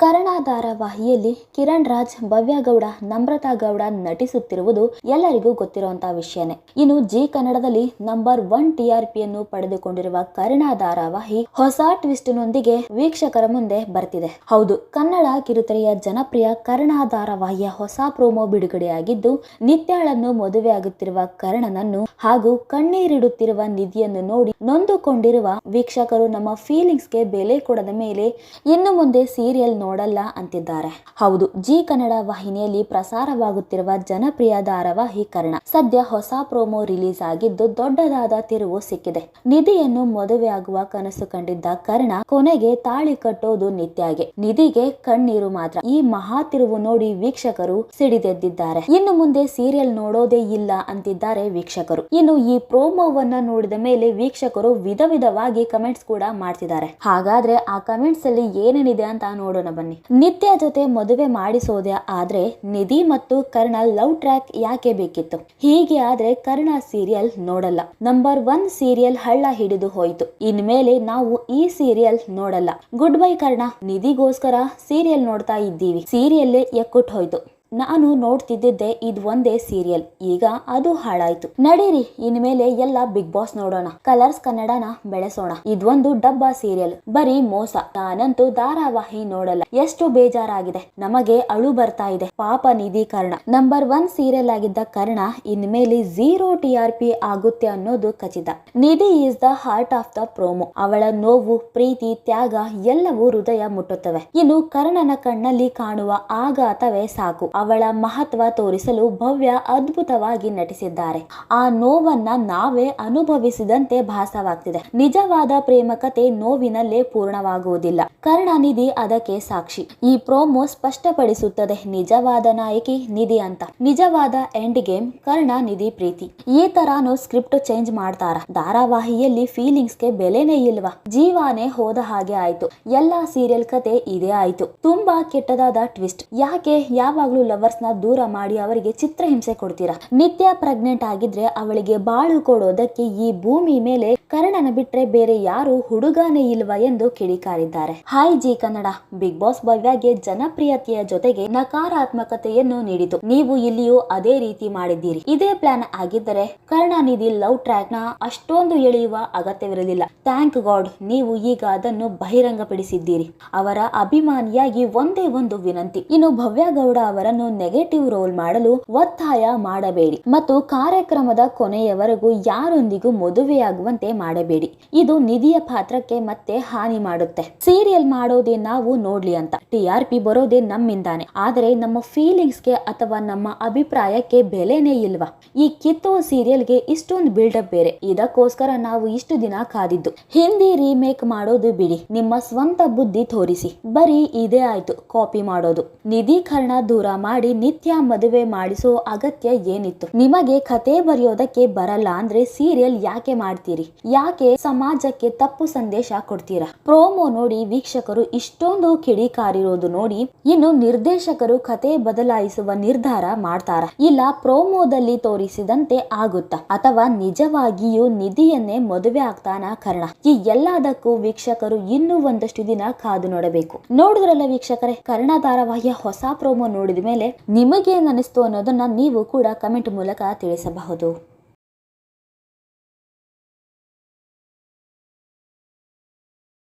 ಕರ್ಣ ಧಾರಾವಾಹಿಯಲ್ಲಿ ಕಿರಣ್ ರಾಜ್, ಭವ್ಯ ಗೌಡ, ನಮ್ರತಾ ಗೌಡ ನಟಿಸುತ್ತಿರುವುದು ಎಲ್ಲರಿಗೂ ಗೊತ್ತಿರುವಂತಹ ವಿಷಯನೇ. ಇನ್ನು ಜಿ ಕನ್ನಡದಲ್ಲಿ ನಂಬರ್ ಒನ್ ಟಿಆರ್ಪಿಯನ್ನು ಪಡೆದುಕೊಂಡಿರುವ ಕರ್ಣ ಧಾರಾವಾಹಿ ಹೊಸ ಟ್ವಿಸ್ಟ್ ನೊಂದಿಗೆ ವೀಕ್ಷಕರ ಮುಂದೆ ಬರ್ತಿದೆ. ಹೌದು, ಕನ್ನಡ ಕಿರುತೆರೆಯ ಜನಪ್ರಿಯ ಕರ್ಣ ಧಾರಾವಾಹಿಯ ಹೊಸ ಪ್ರೋಮೋ ಬಿಡುಗಡೆಯಾಗಿದ್ದು, ನಿತ್ಯಾಳನ್ನು ಮದುವೆಯಾಗುತ್ತಿರುವ ಕರ್ಣನನ್ನು ಹಾಗೂ ಕಣ್ಣೀರಿಡುತ್ತಿರುವ ನಿಧಿಯನ್ನು ನೋಡಿ ನೊಂದುಕೊಂಡಿರುವ ವೀಕ್ಷಕರು ನಮ್ಮ ಫೀಲಿಂಗ್ಸ್ಗೆ ಬೆಲೆ ಕೊಡದ ಮೇಲೆ ಇನ್ನು ಮುಂದೆ ಸೀರಿಯಲ್ ನೋಡಲ್ಲ ಅಂತಿದ್ದಾರೆ. ಹೌದು, ಜಿ ಕನ್ನಡ ವಾಹಿನಿಯಲ್ಲಿ ಪ್ರಸಾರವಾಗುತ್ತಿರುವ ಜನಪ್ರಿಯ ಧಾರಾವಾಹಿ ಕರ್ಣ. ಸದ್ಯ ಹೊಸ ಪ್ರೋಮೋ ರಿಲೀಸ್ ಆಗಿದ್ದು ದೊಡ್ಡದಾದ ತಿರುವು ಸಿಕ್ಕಿದೆ. ನಿಧಿಯನ್ನು ಮದುವೆಯಾಗುವ ಕನಸು ಕಂಡಿದ್ದ ಕರ್ಣ ಕೊನೆಗೆ ತಾಳಿ ಕಟ್ಟೋದು ನಿತ್ಯಾಗೆ. ನಿಧಿಗೆ ಕಣ್ಣೀರು ಮಾತ್ರ. ಈ ಮಹಾ ತಿರುವು ನೋಡಿ ವೀಕ್ಷಕರು ಸಿಡಿದೆದ್ದಿದ್ದಾರೆ. ಇನ್ನು ಮುಂದೆ ಸೀರಿಯಲ್ ನೋಡೋದೇ ಇಲ್ಲ ಅಂತಿದ್ದಾರೆ ವೀಕ್ಷಕರು. ಇನ್ನು ಈ ಪ್ರೋಮೋವನ್ನ ನೋಡಿದ ಮೇಲೆ ವೀಕ್ಷಕರು ವಿಧ ವಿಧವಾಗಿ ಕಮೆಂಟ್ಸ್ ಕೂಡ ಮಾಡ್ತಿದ್ದಾರೆ. ಹಾಗಾದ್ರೆ ಆ ಕಮೆಂಟ್ಸ್ ಅಲ್ಲಿ ಏನೇನಿದೆ ಅಂತ ನೋಡೋಣ ಬನ್ನಿ. ನಿತ್ಯ ಜೊತೆ ಮದುವೆ ಮಾಡಿಸೋದೆ ಆದ್ರೆ ನಿಧಿ ಮತ್ತು ಕರ್ಣ ಲವ್ ಟ್ರ್ಯಾಕ್ ಯಾಕೆ ಬೇಕಿತ್ತು? ಹೀಗೆ ಆದ್ರೆ ಕರ್ಣ ಸೀರಿಯಲ್ ನೋಡಲ್ಲ. ನಂಬರ್ ಒನ್ ಸೀರಿಯಲ್ ಹಳ್ಳ ಹಿಡಿದು ಹೋಯ್ತು. ಇನ್ಮೇಲೆ ನಾವು ಈ ಸೀರಿಯಲ್ ನೋಡಲ್ಲ. ಗುಡ್ ಬೈ ಕರ್ಣ, ನಿಧಿಗೋಸ್ಕರ ಸೀರಿಯಲ್ ನೋಡ್ತಾ ಇದ್ದೀವಿ. ಸೀರಿಯಲ್ಲೇ ಎಕ್ಕುಟ್ ಹೋಯ್ತು. ನಾನು ನೋಡ್ತಿದ್ದಿದ್ದೆ ಇದು ಒಂದೇ ಸೀರಿಯಲ್ ಈಗ ಅದು ಹಾಳಾಯ್ತು. ನಡೀರಿ, ಇನ್ಮೇಲೆ ಎಲ್ಲ ಬಿಗ್ ಬಾಸ್ ನೋಡೋಣ. ಕಲರ್ಸ್ ಕನ್ನಡನ ಬೆಳೆಸೋಣ. ಇದೊಂದು ಡಬ್ಬ ಸೀರಿಯಲ್ ಬರೀ ಮೋಸ. ನಾನಂತೂ ಧಾರಾವಾಹಿ ನೋಡಲ್ಲ. ಎಷ್ಟು ಬೇಜಾರಾಗಿದೆ. ನಮಗೆ ಅಳು ಬರ್ತಾ ಇದೆ. ಪಾಪ Nidhi Karna number one serial ಆಗಿದ್ದ ಕರ್ಣ ಇನ್ಮೇಲೆ ಝೀರೋ ಟಿ ಆರ್ ಪಿ ಆಗುತ್ತೆ ಅನ್ನೋದು ಖಚಿತ. Nidhi is the heart of the promo ಅವಳ ನೋವು, ಪ್ರೀತಿ, ತ್ಯಾಗ ಎಲ್ಲವೂ ಹೃದಯ ಮುಟ್ಟುತ್ತವೆ. ಇನ್ನು ಕರ್ಣನ ಕಣ್ಣಲ್ಲಿ ಕಾಣುವ ಆಘಾತವೇ ಸಾಕು. ಅವಳ ಮಹತ್ವ ತೋರಿಸಲು ಭವ್ಯ ಅದ್ಭುತವಾಗಿ ನಟಿಸಿದ್ದಾರೆ. ಆ ನೋವನ್ನ ನಾವೇ ಅನುಭವಿಸಿದಂತೆ ಭಾಸವಾಗ್ತಿದೆ. ನಿಜವಾದ ಪ್ರೇಮ ಕತೆ ನೋವಿನಲ್ಲೇ ಪೂರ್ಣವಾಗುವುದಿಲ್ಲ. ಕರುಣಾನಿಧಿ ಅದಕ್ಕೆ ಸಾಕ್ಷಿ. ಈ ಪ್ರೋಮೋ ಸ್ಪಷ್ಟಪಡಿಸುತ್ತದೆ, ನಿಜವಾದ ನಾಯಕಿ ನಿಧಿ ಅಂತ. ನಿಜವಾದ ಎಂಡ್ ಗೇಮ್ ಕರ್ಣ ನಿಧಿ ಪ್ರೀತಿ. ಈ ತರಾನು ಸ್ಕ್ರಿಪ್ಟ್ ಚೇಂಜ್ ಮಾಡ್ತಾರ. ಧಾರಾವಾಹಿಯಲ್ಲಿ ಫೀಲಿಂಗ್ಸ್ಗೆ ಬೆಲೆನೇ ಇಲ್ವಾ? ಜೀವಾನೇ ಹೋದ ಹಾಗೆ ಆಯ್ತು. ಎಲ್ಲಾ ಸೀರಿಯಲ್ ಕತೆ ಇದೇ ಆಯ್ತು. ತುಂಬಾ ಕೆಟ್ಟದಾದ ಟ್ವಿಸ್ಟ್. ಯಾಕೆ? ಯಾವಾಗ್ಲೂ ಲವರ್ಸ್ನ ದೂರ ಮಾಡಿ ಅವರಿಗೆ ಚಿತ್ರಹಿಂಸೆ ಕೊಡ್ತೀರಾ? ನಿತ್ಯ ಪ್ರೆಗ್ನೆಂಟ್ ಆಗಿದ್ರೆ ಅವಳಿಗೆ ಬಾಳು ಕೊಡೋದಕ್ಕೆ ಈ ಭೂಮಿ ಮೇಲೆ ಕರ್ಣನ ಬಿಟ್ರೆ ಬೇರೆ ಯಾರು ಹುಡುಗಾನೇ ಇಲ್ವಾ ಎಂದು ಕಿಡಿಕಾರಿದ್ದಾರೆ. Hi Zee Kannada Bigg Boss ಭವ್ಯಗೆ ಜನಪ್ರಿಯತೆಯ ಜೊತೆಗೆ ನಕಾರಾತ್ಮಕತೆಯನ್ನು ನೀಡಿತು. ನೀವು ಇಲ್ಲಿಯೂ ಅದೇ ರೀತಿ ಮಾಡಿದ್ದೀರಿ. ಇದೇ ಪ್ಲಾನ್ ಆಗಿದ್ದರೆ ಕರುಣಾನಿಧಿ ಲವ್ ಟ್ರ್ಯಾಕ್ನ ಅಷ್ಟೊಂದು ಎಳೆಯುವ ಅಗತ್ಯವಿರಲಿಲ್ಲ. ಥ್ಯಾಂಕ್ ಗಾಡ್ ನೀವು ಈಗ ಅದನ್ನು ಬಹಿರಂಗಪಡಿಸಿದ್ದೀರಿ. ಅವರ ಅಭಿಮಾನಿಯಾಗಿ ಒಂದೇ ಒಂದು ವಿನಂತಿ. ಇನ್ನು ಭವ್ಯ ಗೌಡ ಅವರನ್ನು ನೆಗೆಟಿವ್ ರೋಲ್ ಮಾಡಲು ಒತ್ತಾಯ ಮಾಡಬೇಡಿ. ಮತ್ತು ಕಾರ್ಯಕ್ರಮದ ಕೊನೆಯವರೆಗೂ ಯಾರೊಂದಿಗೂ ಮದುವೆಯಾಗುವಂತೆ ಮಾಡಬೇಡಿ. ಇದು ನಿಧಿಯ ಪಾತ್ರಕ್ಕೆ ಮತ್ತೆ ಹಾನಿ ಮಾಡುತ್ತೆ. ಸೀರಿಯಲ್ ಮಾಡೋದೇ ನಾವು ನೋಡ್ಲಿ ಅಂತ. ಟಿ ಪಿ ಬರೋದೇ ನಮ್ಮಿಂದಾನೆ. ಆದರೆ ನಮ್ಮ ಫೀಲಿಂಗ್ಸ್ಗೆ ಅಥವಾ ನಮ್ಮ ಅಭಿಪ್ರಾಯಕ್ಕೆ ಬೆಲೆನೇ ಇಲ್ವಾ? ಈ ಕಿತ್ತೋ ಸೀರಿಯಲ್ಗೆ ಇಷ್ಟೊಂದು ಬಿಲ್ಡಪ್ ಬೇರೆ. ಇದಕ್ಕೋಸ್ಕರ ನಾವು ಇಷ್ಟು ದಿನ ಕಾದಿದ್ದು. ಹಿಂದಿ ರೀಮೇಕ್ ಮಾಡೋದು ಬಿಡಿ. ನಿಮ್ಮ ಸ್ವಂತ ಬುದ್ಧಿ ತೋರಿಸಿ. ಬರೀ ಇದೇ ಆಯ್ತು. ಕಾಪಿ ಮಾಡೋದು. ನಿಧೀಕರಣ ದೂರ ಮಾಡಿ ನಿತ್ಯ ಮದುವೆ ಮಾಡಿಸೋ ಅಗತ್ಯ ಏನಿತ್ತು? ನಿಮಗೆ ಕತೆ ಬರೆಯೋದಕ್ಕೆ ಬರಲ್ಲ ಅಂದ್ರೆ ಸೀರಿಯಲ್ ಯಾಕೆ ಮಾಡ್ತೀರಿ? ಯಾಕೆ ಸಮಾಜಕ್ಕೆ ತಪ್ಪು ಸಂದೇಶ ಕೊಡ್ತೀರಾ? ಪ್ರೋಮೋ ನೋಡಿ ವೀಕ್ಷಕರು ಇಷ್ಟೊಂದು ಕಿಡಿಕಾರಿರೋದು ನೋಡಿ ಇನ್ನು ನಿರ್ದೇಶಕರು ಕತೆ ಬದಲಾಯಿಸುವ ನಿರ್ಧಾರ ಮಾಡ್ತಾರ? ಇಲ್ಲ ಪ್ರೋಮೋದಲ್ಲಿ ತೋರಿಸಿದಂತೆ ಆಗುತ್ತಾ? ಅಥವಾ ನಿಜವಾಗಿಯೂ ನಿಧಿಯನ್ನೇ ಮದುವೆ ಆಗ್ತಾನ ಕರ್ಣ? ಈ ಎಲ್ಲದಕ್ಕೂ ವೀಕ್ಷಕರು ಇನ್ನೂ ಒಂದಷ್ಟು ದಿನ ಕಾದು ನೋಡಬೇಕು. ನೋಡಿದ್ರಲ್ಲ ವೀಕ್ಷಕರೇ, ಕರ್ಣ ಧಾರಾವಾಹಿಯ ಹೊಸ ಪ್ರೋಮೋ ನೋಡಿದ ಮೇಲೆ ನಿಮಗೇನು ಅನ್ನಿಸ್ತು ಅನ್ನೋದನ್ನು ನೀವು ಕೂಡ ಕಮೆಂಟ್ ಮೂಲಕ ತಿಳಿಸಬಹುದು.